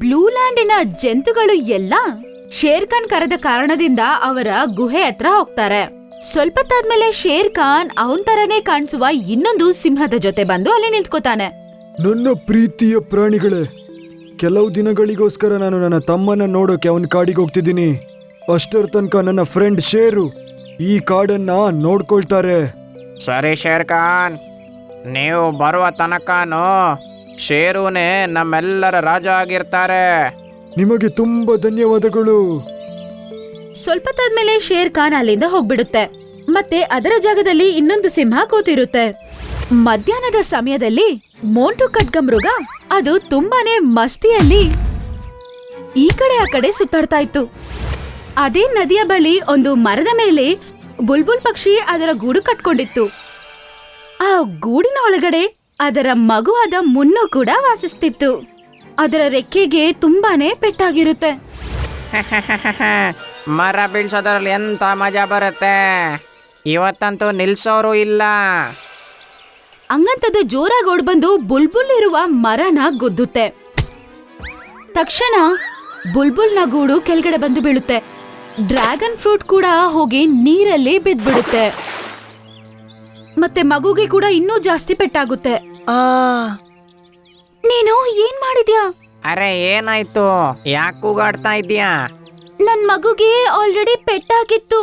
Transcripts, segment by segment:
Blue ಲ್ಯಾಂಡಿನ ಜಂತುಗಳು ಎಲ್ಲ share Khan ಕರೆದ ಕಾರಣದಿಂದ ಅವರ ಗುಹೆ ಹತ್ರ ಹೋಗ್ತಾರೆ. ಸ್ವಲ್ಪ ತಾದ್ಮೇಲೆ ಶೇರ್ ಖಾನ್ ಅವನ್ ತರನೇ ಕಾಣಿಸುವ ಇನ್ನೊಂದು ಸಿಂಹದ ಜೊತೆ ಬಂದು ಅಲ್ಲಿ ನಿಂತ್ಕೋತಾನೆ. ನನ್ನ ಪ್ರೀತಿಯ ಪ್ರಾಣಿಗಳೇ ಕೆಲವು ದಿನಗಳಿಗೋಸ್ಕರ ನಾನು ನನ್ನ ತಮ್ಮನ ನೋಡೋಕೆ ಅವನ ಕಾಡಿಗೆ ಹೋಗ್ತಿದ್ದೀನಿ. ಅಷ್ಟರ ತನಕ ನನ್ನ ಫ್ರೆಂಡ್ ಶೇರು ಈ ಕಾಡನ್ನ ನೋಡ್ಕೊಳ್ತಾರೆ. ಸರಿ ಶೇರ್ ಖಾನ್ ನೀವು ಬರುವ ತನಕನೂ ಶೇರುನೇ ನಮ್ಮೆಲ್ಲರ ರಾಜ ಆಗಿರ್ತಾರೆ ನಿಮಗೆ ತುಂಬಾ ಧನ್ಯವಾದಗಳು. ಸ್ವಲ್ಪ ತದ್ಮೇಲೆ ಶೇರ್ ಖಾನ್ ಅಲ್ಲಿಂದ ಹೋಗ್ಬಿಡುತ್ತೆ. ಮತ್ತೆ ಅದರ ಜಾಗದಲ್ಲಿ ಇನ್ನೊಂದು ಸಿಂಹ ಕೂತಿರುತ್ತೆ. ಮಧ್ಯಾಹ್ನದ ಸಮಯದಲ್ಲಿ ಮೋಂಟು ಖಡ್ಗ ಮೃಗ ಅದು ತುಂಬಾನೇ ಮಸ್ತಿಯಲ್ಲಿ ಈ ಕಡೆ ಆ ಕಡೆ ಸುತ್ತಾಡ್ತಾ ಇತ್ತು. ಅದೇ ನದಿಯ ಬಳಿ ಒಂದು ಮರದ ಮೇಲೆ ಬುಲ್ಬುಲ್ ಪಕ್ಷಿ ಅದರ ಗೂಡು ಕಟ್ಕೊಂಡಿತ್ತು. ಆ ಗೂಡಿನ ಒಳಗಡೆ ಅದರ ಮಗುವಾದ ಮುನ್ನು ಕೂಡ ವಾಸಿಸ್ತಿತ್ತು. ಅದರ ರೆಕ್ಕೆಗೆ ತುಂಬಾನೇ ಪೆಟ್ಟಾಗಿರುತ್ತೆ. ಮರ ಬೀಳ್ಸೋದ್ರಲ್ಲಿ ಎಂತ ಮಜಾ ಬರುತ್ತೆ. ಇವತ್ತಂತೂ ನಿಲ್ಸೋರು ಇಲ್ಲ. ಹಂಗಂತದ್ದು ಜೋರಾಗಿ ಓಡ್ಬಂದು ಬುಲ್ಬುಲ್ ಇರುವ ಮರನ ಗುದ್ದುತ್ತೆ. ತಕ್ಷಣ ಬುಲ್ಬುಲ್ನ ಗೂಡು ಕೆಳಗಡೆ ಬಂದು ಬೀಳುತ್ತೆ. ಡ್ರ್ಯಾಗನ್ ಫ್ರೂಟ್ ಕೂಡ ಹೋಗಿ ನೀರಲ್ಲಿ ಬಿದ್ದ್ಬಿಡುತ್ತೆ. ಮತ್ತೆ ಮಗುಗೆ ಕೂಡ ಇನ್ನೂ ಜಾಸ್ತಿ ಪೆಟ್ಟಾಗುತ್ತೆ. ನೀನು ಏನ್ ಮಾಡಿದ್ಯಾ? ಅರೆ ಏನಾಯ್ತು? ಯಾಕೆ ಕೂಗಾಡ್ತಾ ಇದ್ದೀಯಾ? ನನ್ ಮಗುಗೆ ಆಲ್ರೆಡಿ ಪೆಟ್ಟಾಗಿತ್ತು.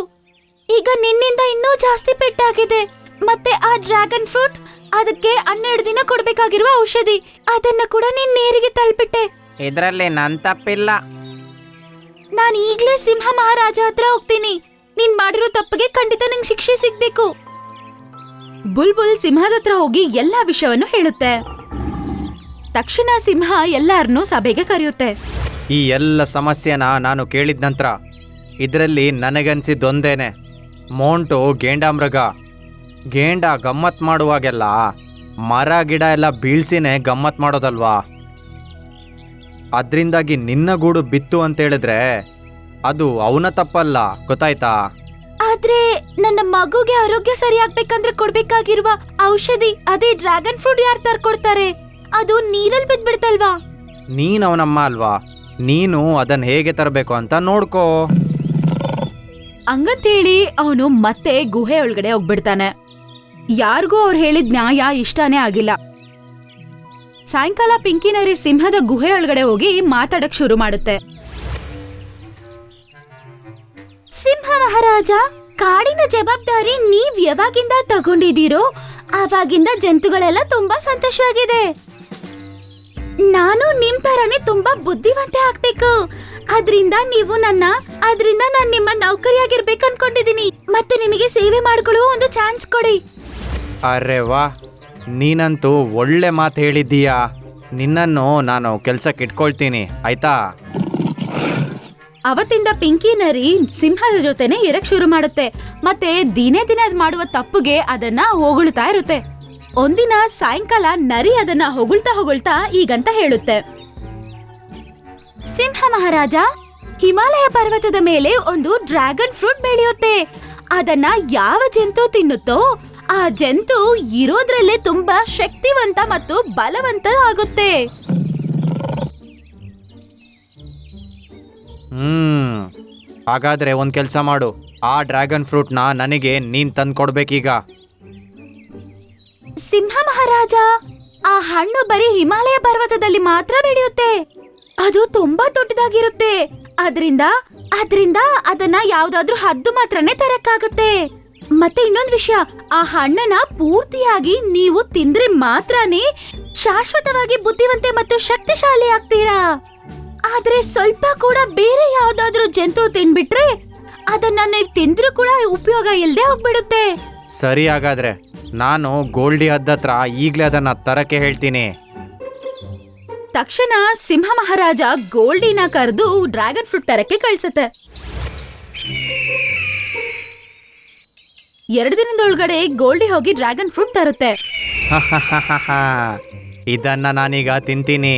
ಈಗ ನಿನ್ನಿಂದ ಇನ್ನೂ ಜಾಸ್ತಿ ಪೆಟ್ಟಾಗಿದೆ. ಮತ್ತೆ ಆ ಡ್ರ್ಯಾಗನ್ ಫ್ರೂಟ್ ಅದಕ್ಕೆ ಹನ್ನೆರಡು ದಿನ ಕೊಡ್ಬೇಕಾಗಿರುವ ಔಷಧಿ. ಅದನ್ನ ಕೂಡ ನೀನ್ ನೀರಿಗೆ ತಳ್ಬಿಟ್ಟೆ. ಇದ್ರಲ್ಲಿ ನನ್ ತಪ್ಪಿಲ್ಲ. ನಾನು ಈಗ್ಲೇ ಸಿಂಹ ಮಹಾರಾಜ ಹತ್ರ ಹೋಗ್ತೀನಿ. ನೀನ್ ಮಾಡಿರೋ ತಪ್ಪಿಗೆ ಖಂಡಿತ ನಿಂಗ್ ಶಿಕ್ಷೆ ಸಿಗ್ಬೇಕು. ಬುಲ್ಬುಲ್ ಸಿಂಹದತ್ರ ಹೋಗಿ ಎಲ್ಲಾ ವಿಷಯವನ್ನು ಹೇಳುತ್ತೆ. ತಕ್ಷಣ ಸಿಂಹ ಎಲ್ಲಾರನ್ನೂ ಸಭೆಗೆ ಕರೆಯುತ್ತೆ. ಈ ಎಲ್ಲ ಸಮಸ್ಯೆನ ನಾನು ಕೇಳಿದ ನಂತರ ಇದರಲ್ಲಿ ನನಗನ್ಸಿದ್ದೊಂದೇನೆ. ಮೋಂಟು ಗೇಂಡಾಮೃಗ. ಗೇಂಡ ಗಮ್ಮತ್ ಮಾಡುವಾಗೆಲ್ಲ ಮರ, ಗಿಡ ಎಲ್ಲ ಬೀಳ್ಸಿನೇ ಗಮ್ಮತ್ ಮಾಡೋದಲ್ವಾ? ಅದರಿಂದಾಗಿ ನಿನ್ನ ಗೂಡು ಬಿತ್ತು ಅಂತ ಹೇಳಿದ್ರೆ ಅದು ಅವನ ತಪ್ಪಲ್ಲ, ಗೊತ್ತಾಯ್ತಾ? ಆದ್ರೆ ನನ್ನ ಮಗುಗೆ ಆರೋಗ್ಯ ಸರಿಯಾಗ್ಬೇಕಂದ್ರೆ ಕೊಡ್ಬೇಕಾಗಿರುವ ಔಷಧಿ ಅದೇ ಡ್ರ್ಯಾಗನ್ ಫ್ರೂಟ್ ಯಾರು ತರ್ಕೊಡ್ತಾರೆ? ಅದು ನೀರಲ್ಲಿ ಬಿದ್ದ್ಬಿಡ್ತಲ್ವಾ? ನೀನು ಅವನಮ್ಮ ಅಲ್ವಾ? ನೀನು ಅದನ್ನ ಹೇಗೆ ತರಬೇಕು ಅಂತ ನೋಡ್ಕೋ. ಹಂಗಂತೇಳಿ ಅವನು ಮತ್ತೆ ಗುಹೆ ಒಳಗಡೆ ಹೋಗ್ಬಿಡ್ತಾನೆ. ಯಾರಿಗೂ ಅವ್ರು ಹೇಳಿದ ನ್ಯಾಯ ಇಷ್ಟನೇ ಆಗಿಲ್ಲ. ಸಾಯಂಕಾಲ ಪಿಂಕಿನರಿ ಸಿಂಹದ ಗುಹೆ ಒಳಗಡೆ ಹೋಗಿ ಮಾತಾಡಕ್ ಶುರು ಮಾಡುತ್ತೆ. ಸಿಂಹ ಮಹಾರಾಜ ಕಾಡಿನ ಜವಾಬ್ದಾರಿ ನೀವ್ ಯಾವಾಗಿಂದ ತಗೊಂಡಿದ್ದೀರೋ, ಆವಾಗಿಂದ ಜಂತುಗಳೆಲ್ಲ ತುಂಬಾ ಸಂತೋಷವಾಗಿದೆ. ನಾನು ನಿಮ್ ತರನೇ ತುಂಬಾ ಬುದ್ಧಿವಂತೆ ಆಗ್ಬೇಕು. ಅದ್ರಿಂದ ನೀವು ನನ್ನ, ಅದ್ರಿಂದ ನಾನು ನಿಮ್ಮ ನೌಕರಿಯಾಗಿರ್ಬೇಕು ಅನ್ಕೊಂಡಿದೀನಿ ಮತ್ತೆ ನಿಮಗೆ ಸೇವೆ ಮಾಡ್ಕೊಳ್ಳುವ ಒಂದು ಚಾನ್ಸ್ ಕೊಡಿ. ಅರೆ ವಾ, ನೀನಂತೂ ಒಳ್ಳೆ ಮಾತು ಹೇಳಿದ್ದೀಯಾ. ನಿನ್ನನ್ನು ನಾನು ಕೆಲ್ಸಕ್ಕೆ ಇಟ್ಕೊಳ್ತೀನಿ, ಆಯ್ತಾ? ಅವತ್ತಿಂದ ಪಿಂಕಿ ನರಿ ಸಿಂಹದ ಜೊತೆನೆ ಇರಕ್ ಶುರು ಮಾಡುತ್ತೆ. ಮತ್ತೆ ದಿನೇ ದಿನೇ ಅದ್ ಮಾಡುವ ತಪ್ಪುಗೆ ಅದನ್ನ ಹೊಗಳ್ತಾ ಇರುತ್ತೆ. ಒಂದಿನ ಸಾಯಂಕಾಲ ನರಿ ಅದನ್ನ ಹೊಗಳ್ತಾ ಹೊಗಳ್ತಾ ಈಗಂತ ಹೇಳುತ್ತೆ. ಸಿಂಹ ಮಹಾರಾಜ, ಹಿಮಾಲಯ ಪರ್ವತದ ಮೇಲೆ ಒಂದು ಡ್ರ್ಯಾಗನ್ ಫ್ರೂಟ್ ಬೆಳೆಯುತ್ತೆ. ಅದನ್ನ ಯಾವ ಜಂತು ತಿನ್ನುತ್ತೋ ಆ ಜಂತು ಇರೋದ್ರಲ್ಲೇ ತುಂಬಾ ಶಕ್ತಿವಂತ ಮತ್ತು ಬಲವಂತ ಆಗುತ್ತೆ. ಹ್ಮ್. ಹಾಗಾದ್ರೆ ಒಂದು ಕೆಲಸ ಮಾಡು. ಆ ಡ್ರ್ಯಾಗನ್ ಫ್ರೂಟ್ನ ನನಗೆ ನೀನ್ ತಂದು ಕೊಡ್ಬೇಕೀಗ ಸಿಂಹ ಮಹಾರಾಜ, ಆ ಹಣ್ಣು ಬರೀ ಹಿಮಾಲಯ ಪರ್ವತದಲ್ಲಿ ಮಾತ್ರ ಬೆಳೆಯುತ್ತೆ. ಅದು ತುಂಬಾ ದೊಡ್ಡದಾಗಿರುತ್ತೆ. ಅದರಿಂದ ಅದರಿಂದ ಅದನ್ನ ಯಾವ್ದಾದ್ರೂ ಹದ್ದು ಮಾತ್ರನೇ ತರಕ್ಕಾಗುತ್ತೆ. ಮತ್ತೆ ಇನ್ನೊಂದ್ ವಿಷಯ, ಆ ಹಣ್ಣನ್ನ ಪೂರ್ತಿಯಾಗಿ ನೀವು ತಿಂದ್ರೆ ಮಾತ್ರನೇ ಶಾಶ್ವತವಾಗಿ ಬುದ್ಧಿವಂತೆ ಮತ್ತು ಶಕ್ತಿಶಾಲಿ ಆಗ್ತೀರಾ? ಆದ್ರೆ ಸ್ವಲ್ಪ ಕೂಡ ಬೇರೆ ಯಾವ್ದಾದ್ರೂ ಜಂತು ತಿನ್ಬಿಟ್ರೆ ಅದನ್ನ ನೀವು ತಿಂದ್ರು ಕೂಡ ಉಪಯೋಗ ಇಲ್ಲದೆ ಹೋಗ್ಬಿಡುತ್ತೆ. ಸರಿ ಹಾಗಾದ್ರೆ ನಾನು ಗೋಲ್ಡಿ ಹದ್ದತ್ರ ಈಗ್ಲೇ ಅದನ್ನ ತರಕ್ಕೆ ಹೇಳ್ತೀನಿ. ತಕ್ಷಣ ಸಿಂಹ ಮಹಾರಾಜ ಗೋಲ್ಡಿನ ಕರೆದು ಡ್ರ್ಯಾಗನ್ ಫ್ರೂಟ್ ತರಕ್ಕೆ ಕಳ್ಸತ್ತೆ. ಎರಡು ದಿನದೊಳಗಡೆ ಗೋಲ್ಡಿ ಹೋಗಿ ಡ್ರ್ಯಾಗನ್ ಫ್ರೂಟ್ ತರುತ್ತೆ. ಇದನ್ನ ನಾನೀಗ ತಿಂತೀನಿ.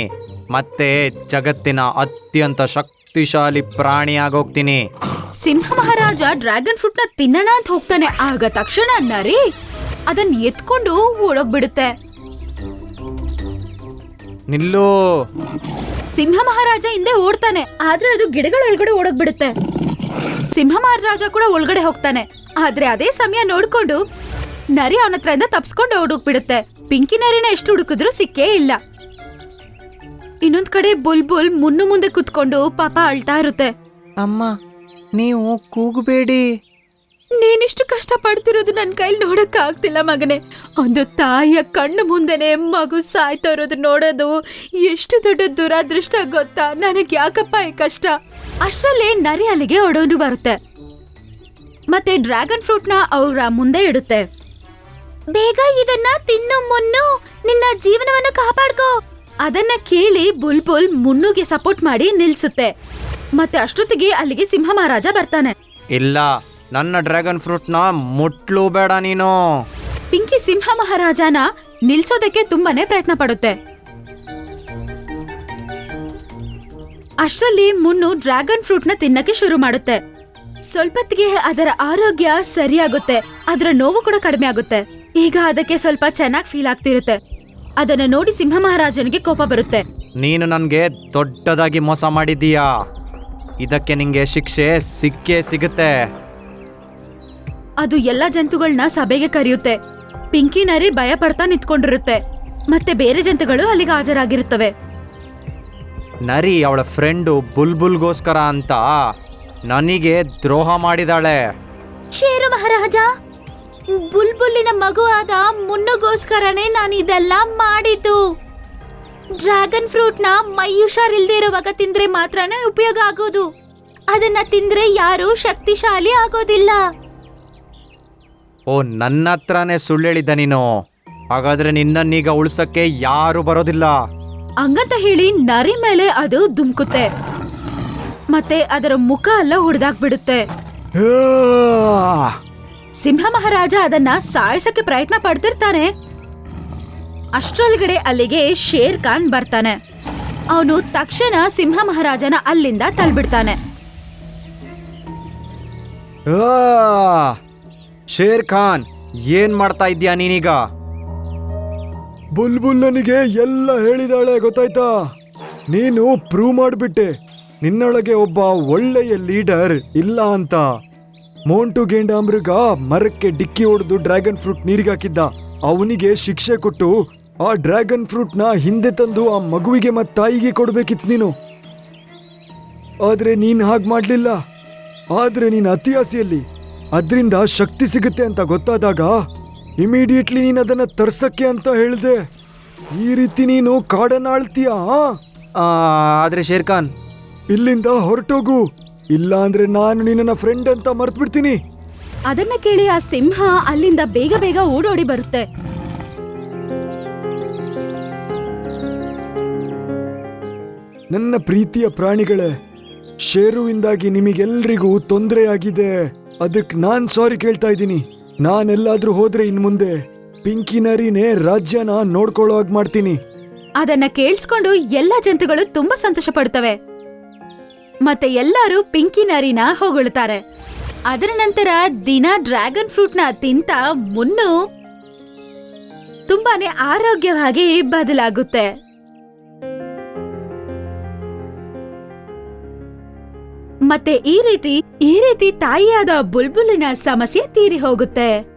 ಮತ್ತೆ ಜಗತ್ತಿನ ಅತ್ಯಂತ ಶಕ್ತಿಶಾಲಿ ಪ್ರಾಣಿ ಆಗೋಗ್ತೀನಿ ಸಿಂಹ ಮಹಾರಾಜ ಡ್ರ್ಯಾಗನ್ ಫ್ರೂಟ್ನ ತಿನ್ನೋಣ ಅಂತ ಹೋಗ್ತಾನೆ. ಆಗ ತಕ್ಷಣ ನರಿ ಅದನ್ನ ಎತ್ಕೊಂಡು ಓಡೋಗ್ಬಿಡುತ್ತೆ. ನಿಲ್ಲು. ಸಿಂಹ ಮಹಾರಾಜ ಹಿಂದೆ ಓಡ್ತಾನೆ. ಆದ್ರೆ ಅದು ಗಿಡಗಳ ಒಳಗಡೆ ಓಡೋಗ್ಬಿಡುತ್ತೆ. ಸಿಂಹ ಮಹಾರಾಜ ಕೂಡ ಒಳಗಡೆ ಹೋಗ್ತಾನೆ. ಆದ್ರೆ ಅದೇ ಸಮಯ ನೋಡ್ಕೊಂಡು ನರಿ ಅವನ ಇಂದ ತಪ್ಸ್ಕೊಂಡು ಓಡೋಗ್ಬಿಡುತ್ತೆ. ಪಿಂಕಿ ನರಿನ ಎಷ್ಟು ಹುಡುಕಿದ್ರು ಸಿಕ್ಕೇ ಇಲ್ಲ. ಇನ್ನೊಂದ್ ಕಡೆ ಬುಲ್ಬುಲ್ ಮುನ್ನು ಮುಂದೆ ಕುತ್ಕೊಂಡು ಪಾಪ ಅಳ್ತಾ ಇರುತ್ತೆ. ಅಮ್ಮ ನೀವು ಕೂಗಬೇಡಿ. ನೀನಿಷ್ಟು ಕಷ್ಟ ಪಡ್ತಿರೋದು ನನ್ ಕೈಲಿ ನೋಡಕ್ ಆಗ್ತಿಲ್ಲ ಮಗನೇ. ಒಂದು ತಾಯಿಯ ಕಣ್ಣು ಮುಂದೆನೆ ಮಗು ಸಾಯ್ತಾ ಇರೋದು ನೋಡೋದು ಎಷ್ಟು ದೊಡ್ಡ ದುರಾದೃಷ್ಟ ಗೊತ್ತಾ? ನನಗ್ ಯಾಕಪ್ಪ ಈ ಕಷ್ಟ? ಅಷ್ಟರಲ್ಲೇ ನರಿ ಅಲ್ಲಿಗೆ ಒಡೋನು ಬರುತ್ತೆ. ಮತ್ತೆ ಡ್ರ್ಯಾಗನ್ ಫ್ರೂಟ್ನ ಅವರ ಮುಂದೆ ಇಡುತ್ತೆ. ಬೇಗ ಇದನ್ನ ತಿನ್ನು ಮುನ್ನು. ನಿನ್ನ ಜೀವನವನ್ನು ಕಾಪಾಡ್ಕೋ. ಅದನ್ನ ಕೇಳಿ ಬುಲ್ಬುಲ್ ಮುನ್ನುಗೆ ಸಪೋರ್ಟ್ ಮಾಡಿ ನಿಲ್ಸುತ್ತೆ. ಮತ್ತೆ ಅಷ್ಟೊತ್ತಿಗೆ ಅಲ್ಲಿಗೆ ಸಿಂಹ ಮಹಾರಾಜ ಬರ್ತಾನೆ. ಇಲ್ಲ ನನ್ನ ಡ್ರ್ಯಾಗನ್ ಫ್ರೂಟ್ನ ಮುಟ್ಲು ಬೇಡ ನೀನು. ಪಿಂಕಿ ಸಿಂಹ ಮಹಾರಾಜನ ನಿಲ್ಸೋದಕ್ಕೆ ತುಂಬಾನೇ ಪ್ರಯತ್ನ ಪಡುತ್ತೆ. ಅಷ್ಟರಲ್ಲಿ ಮುನ್ನು ಡ್ರ್ಯಾಗನ್ ಫ್ರೂಟ್ನ ತಿನ್ನಕ್ಕೆ ಶುರು ಮಾಡುತ್ತೆ. ಸ್ವಲ್ಪತ್ತಿಗೆ ಅದರ ಆರೋಗ್ಯ ಸರಿಯಾಗುತ್ತೆ. ಅದರ ನೋವು ಕೂಡ ಕಡಿಮೆ ಆಗುತ್ತೆ. ಈಗ ಅದಕ್ಕೆ ಸ್ವಲ್ಪ ಚೆನ್ನಾಗಿ ಫೀಲ್ ಆಗ್ತಿರುತ್ತೆ. ಅದನ್ನ ನೋಡಿ ಸಿಂಹ ಮಹಾರಾಜನಿಗೆ ಕೋಪ ಬರುತ್ತೆ. ನೀನು ನನಗೆ ದೊಡ್ಡದಾಗಿ ಮೋಸ ಮಾಡಿದ್ದೀಯಾ? ಇದಕ್ಕೆ ನಿಂಗೆ ಶಿಕ್ಷೆ ಸಿಕ್ಕೇ ಸಿಗುತ್ತೆ. ಅದು ಎಲ್ಲ ಜಂತುಗಳನ್ನ ಸಭೆಗೆ ಕರೆಯುತ್ತೆ. ಪಿಂಕಿ ನರಿ ಭಯ ಪಡ್ತಾ ನಿಂತ್ಕೊಂಡಿರುತ್ತೆ. ಮತ್ತೆ ಬೇರೆ ಜಂತುಗಳು ಅಲ್ಲಿಗೆ ಹಾಜರಾಗಿರುತ್ತವೆ. ನರಿ ಅವಳ ಫ್ರೆಂಡು ಬುಲ್ಬುಲ್ಗೋಸ್ಕರ ಅಂತ ನನಗೆ ದ್ರೋಹ ಮಾಡಿದಾಳೆ. ಶೇರು ಮಹಾರಾಜ ಬುಲ್ಬುಲ್ಲಿನ ಮಗು ಆದ ಮುನ್ನುಗೋಸ್ಕರನೇ ನಾನು ಇದೆಲ್ಲ ಮಾಡಿದ್ದು. ಡ್ರ್ಯಾಗನ್ ಫ್ರೂಟ್ನ ಮೈ ಹುಷಾರಿಲ್ದೇ ಇರುವಾಗ ತಿಂದ್ರೆ ಮಾತ್ರನೇ ಉಪಯೋಗ ಆಗೋದು. ಅದನ್ನ ತಿಂದ್ರೆ ಯಾರು ಶಕ್ತಿಶಾಲಿ ಆಗೋದಿಲ್ಲ. ಓ ನನ್ನ ಹತ್ರನೇ ಸುಳ್ಳೇಳಿದ್ದ ನೀನು. ಹಾಗಾದ್ರೆ ನಿನ್ನನ್ನೀಗ ಉಳ್ಸಕ್ಕೆ ಯಾರು ಬರೋದಿಲ್ಲ. ಹಂಗಂತ ಹೇಳಿ ನರಿ ಮೇಲೆ ಅದು ದುಮ್ಕುತ್ತೆ ಮತ್ತೆ ಅದರ ಮುಖ ಎಲ್ಲ ಹೊಡೆದಾಕ್ಬಿಡುತ್ತೆ! ಸಿಂಹ ಮಹಾರಾಜ ಅದನ್ನ ಸಾಯಿಸಕ್ಕೆ ಪ್ರಯತ್ನ ಪಡ್ತಿರ್ತಾನೆ. ಅಷ್ಟರೊಳಗಡೆ ಅಲ್ಲಿಗೆ ಶೇರ್ ಖಾನ್ ಬರ್ತಾನೆ. ಅವನು ತಕ್ಷಣ ಸಿಂಹ ಮಹಾರಾಜನ ಅಲ್ಲಿಂದ ತಳ್ಬಿಡ್ತಾನೆ ಆ! ಶೇರ್ ಖಾನ್ ಏನ್ ಮಾಡ್ತಾ ಇದ್ಯಾ ನೀನೀಗ? ಬುಲ್ಬುಲ್ ನನಗೆ ಎಲ್ಲ ಹೇಳಿದಾಳೆ ಗೊತ್ತಾಯ್ತಾ? ನೀನು ಪ್ರೂವ್ ಮಾಡಿಬಿಟ್ಟೆ. ನಿನ್ನೊಳಗೆ ಒಬ್ಬ ಒಳ್ಳೆಯ ಲೀಡರ್ ಇಲ್ಲ ಅಂತ. ಮೋಂಟು ಗೇಂಡಾಮೃಗ ಮರಕ್ಕೆ ಡಿಕ್ಕಿ ಹೊಡೆದು ಡ್ರ್ಯಾಗನ್ ಫ್ರೂಟ್ ನೀರಿಗೆ ಹಾಕಿದ್ದ. ಅವನಿಗೆ ಶಿಕ್ಷೆ ಕೊಟ್ಟು ಆ ಡ್ರ್ಯಾಗನ್ ಫ್ರೂಟ್ನ ಹಿಂದೆ ತಂದು ಆ ಮಗುವಿಗೆ ಮತ್ತು ತಾಯಿಗೆ ಕೊಡ್ಬೇಕಿತ್ತು ನೀನು. ಆದ್ರೆ ನೀನ್ ಹಾಗೆ ಮಾಡಲಿಲ್ಲ. ಆದ್ರೆ ನೀನು ಅತಿಯಾಸೆಯಲ್ಲಿ. ಅದರಿಂದ ಶಕ್ತಿ ಸಿಗುತ್ತೆ ಅಂತ ಗೊತ್ತಾದಾಗ ಇಮಿಡಿಯೇಟ್ಲಿ ನೀನು ಅದನ್ನ ತರ್ಸಕ್ಕೆ ಅಂತ ಹೇಳಿದೆ. ಈ ರೀತಿ ನೀನು ಕಾಡನ್ನ ಆಳ್ತೀಯ ಆದ್ರೆ ಶೇರ್ಖಾನ್. ಇಲ್ಲಿಂದ ಹೊರಟೋಗು. ಇಲ್ಲ ಅಂದ್ರೆ ನಾನು ನಿನ್ನ ಫ್ರೆಂಡ್ ಅಂತ ಮರ್ತ್ ಬಿಡ್ತೀನಿ ಅದನ್ನ ಕೇಳಿ ಆ ಸಿಂಹ ಅಲ್ಲಿಂದ ಬೇಗ ಬೇಗ ಓಡೋಡಿ ಬರುತ್ತೆ. ನನ್ನ ಪ್ರೀತಿಯ ಪ್ರಾಣಿಗಳೇ ಶೇರುವಿಂದಾಗಿ ನಿಮಗೆಲ್ರಿಗೂ ತೊಂದರೆಯಾಗಿದೆ. ಅದಕ್ಕೆ ನಾನ್ ಸಾರಿ ಕೇಳ್ತಾ ಇದ್ದೀನಿ. ನಾನೆಲ್ಲಾದ್ರೂ ಹೋದ್ರೆ ಇನ್ ಮುಂದೆ ಪಿಂಕಿ ನರಿನೇ ರಾಜ್ಯನ ನೋಡ್ಕೊಳ್ಳೋ ಹಾಗೆ ಮಾಡ್ತೀನಿ. ಅದನ್ನ ಕೇಳಿಸ್ಕೊಂಡು ಎಲ್ಲ ಜಂತುಗಳು ತುಂಬಾ ಸಂತೋಷ ಪಡ್ತವೆ ಮತ್ತೆ ಎಲ್ಲರೂ ಪಿಂಕಿ ನರಿನ ಹೊಗಳ್ತಾರೆ. ಅದರ ನಂತರ ದಿನ ಡ್ರ್ಯಾಗನ್ ಫ್ರೂಟ್ನ ತಿಂತ ಮುನ್ನು ತುಂಬಾನೇ ಆರೋಗ್ಯವಾಗಿ ಬದಲಾಗುತ್ತೆ. ಮತ್ತೆ ಈ ರೀತಿ ಈ ರೀತಿ ತಾಯಿಯಾದ ಬುಲ್ಬುಲಿನ ಸಮಸ್ಯೆ ತೀರಿ ಹೋಗುತ್ತೆ.